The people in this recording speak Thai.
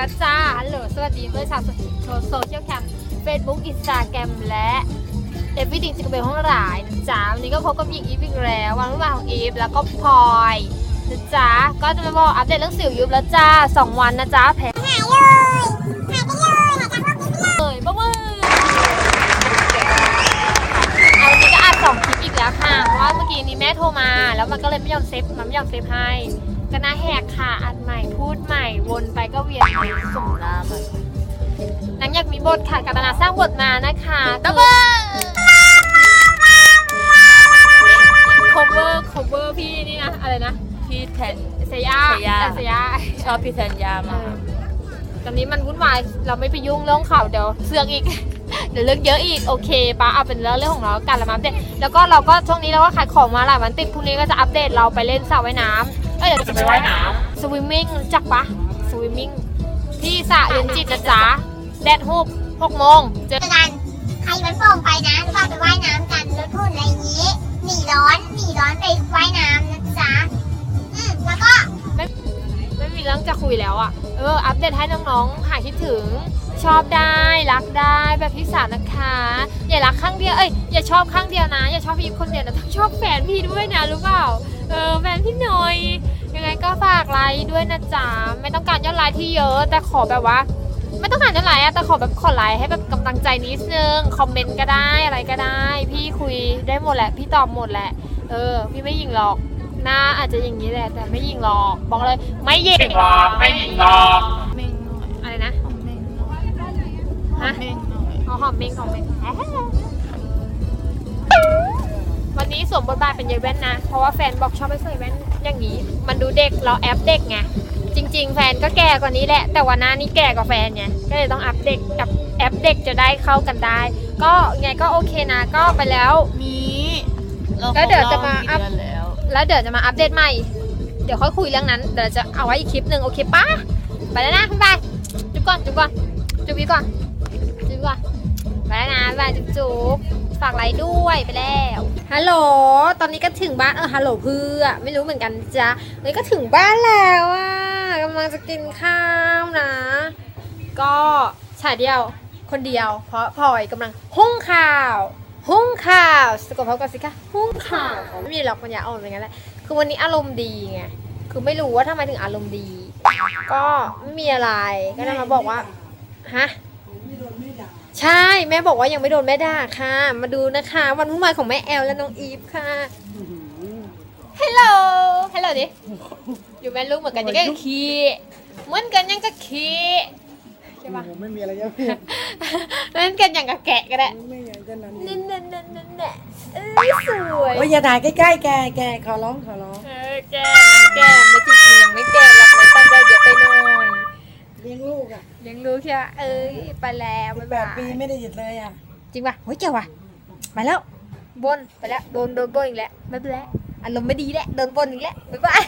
กันจ้าฮัลโหลสวัสดีเพื่อนชาวโซเชียลแคมเฟซบุ๊กอินสตาแกรมและเอฟวิดิงจิกเบลห้องหลายนะจ๊ะวันนี้ก็พบกับหญิงอีฟอีกแล้ววันรุ่งวานของอีฟแล้วก็พลอยนะจ๊ะก็จะมาบอกอัปเดตเรื่องสิวยุบแล้วจ้าสองวันนะจ๊ะแผลหายเลยหายไปเลยหายจากโลกนี้ไปเลยเลยบามือเอาวันนี้ก็อัดสองคลิปอีกแล้วค่ะเพราะว่าเมื่อกี้นี้ ม่โทรมา แล้วมันก็เลยไม่ยอมเซฟมันไม่ยอมเซฟให้ก็น่าแหกค่ะอัดใหม่พูดใหม่วนไปก็เวียนไปสุ่มลามันหนังอยากมีบทค่ะกับตนาสร้างบทมานะคะดับเบิล cover cover พี่นี่นะอะไรนะพี่แทน เซย่าเซย่าเซย่าชอบพี่แทนยาเอมากอตอนนี้มันวุ่นวายเราไม่ไปยุ่งเรื่องข่าวเดี๋ยวเสือกอีก เดี๋ยวเรื่องเยอะอีกโอเคปะเอาเป็นเรื่องเรื่องของเรากันละมาอัปเดตแล้วก็เราก็ช่วงนี้เราก็ขายของมาหลายวันติดพรุ่งนี้ก็จะอัปเดตเราไปเล่นสระว่ายน้ำเอ้ยเดี๋ยวจะไปว่ายน้ำสวิมมิ่งรู้จักปะสวิมมิ่งที่สระเย็นจิตนะจ๊ะแดดฮุบหกโมงเจเจออกันใครมันโป่งไปนะหรือว่าไปว่ายน้ำกันลดหุ่นอะไรอย่างนี้หนีร้อนหนีร้อนไปว่ายน้ำนะจ๊ะอืมแล้วก็ไม่มีเรื่องจะคุยแล้วอะเอออัปเดตให้น้องๆหายคิดถึงชอบได้รักได้ แบบพี่สาวนะคะ อย่ารักข้างเดียว เอ้ย อย่าชอบข้างเดียวนะ อย่าชอบพี่คนเดียวนะต้องชอบแฟนพี่ด้วยนะรู้เปล่า เออแฟนพี่หน่อย ยังไงก็ฝากไลค์ด้วยนะจ๊ะ ไม่ต้องการยอดไลค์ที่เยอะ แต่ขอแบบว่า ไม่ต้องการยอดไลค์อะแต่ขอแบบขอไลค์ให้แบบกำลังใจนิดนึง คอมเมนต์ก็ได้อะไรก็ได้ พี่คุยได้หมดแหละ พี่ตอบหมดแหละ เออ พี่ไม่ยิงหรอกหน้าอาจจะอย่างนี้แหละ แต่ไม่ยิงหรอก บอกเลย ไม่ยิงหรอก ไม่ยิงหรอก เม่งหน่อยอะไรนะเม่งหน่อยฮะ เม่งหน่อยเอา หอมเมงหอมเมงวันนี้สวมบทบาทเป็นยายแว่นนะ เพราะว่าแฟนบอกชอบให้ใส่แว่นอย่างนี้ มันดูเด็กเราแอปเด็กไง จริง ๆ แฟนก็แก่กว่านี้แหละ แต่ว่าหน้านี้แก่กว่าแฟนไง ก็เลยต้องอัพเด็กกับแอปเด็กจะได้เข้ากันได้ ก็ไงก็โอเคนะ ก็ไปแล้ว มีเราแล้วเดี๋ยวจะมาครบรอับพกี่เดือนแล้วแล้วเดี๋ยวจะมาอัปเดตใหม่ เดี๋ยวค่อยคุยเรื่องนั้น เดี๋ยวจะเอาไว้อีกคลิปหนึ่งโอเคปะไปแล้วนะบ๊ายบายจุ๊บก่อนจุ๊บก่อนจุ๊บอีกก่อนจุ๊บก่อน ไปแล้วนะบายจุ๊บจุ๊บฝากไลค์ด้วยไปแล้ว ฮัลโหล ตอนนี้ก็ถึงบ้านเออฮัลโหลเพื่อ ไม่รู้เหมือนกันจ้ะวันนี้ก็ถึงบ้านแล้วอะกำลังจะกินข้าวนะ ก็ฉายเดียวคนเดียว เพราะพลอยกำลังหุ้งข้าวหุ้งข้าวสะกดพร้อมกันสิคะหุ้งข้าวไม่มีหรอกมันอยาอ่อนอย่างนั้นแหละคือวันนี้อารมณ์ดีไงคือไม่รู้ว่าทำไมถึงอารมณ์ดี ก็ไม่มีอะไรก็ได้มาบอกว่าฮะ ใช่แม่บอกว่ายังไม่โดนแม่ด่าค่ะ มาดูนะคะ วันพุ่งมาของแม่แอลและน้องอีฟค่ะฮัลโหลฮัลโหลดิอยู่แม่ลูกเหมือนกันยังก็ขี้เหมือนกันยังก็ขี้ใช่ปะผมไม่มีอะไรจะพูดเล่นกันอย่างกับแกะก็ได้ไม่อยากจะนั้นนั่นนั่นนั่นนั่นแหละเอ้ยสวยโอ้ยอย่าถ่ายใกล้ๆแกแกขอร้องขอร้องเออแกะนางแกะไม่จริงๆยังไม่แก เลี้ยงลูกอะเลี้ยงรู้แค่ว่าเอ้ยไปแล้วบ๊ายแปบาดปียไม่ได้หยุดเลยอะจริงป่ะเฮ้ยเจ๋วว่ะไปแล้วบนไปแล้วโดนโดนบนอีกแล้วไม่เป็นไรอารมณ์ไม่ดีแล้วโดนบนอีกแล้วบ๊ายบาย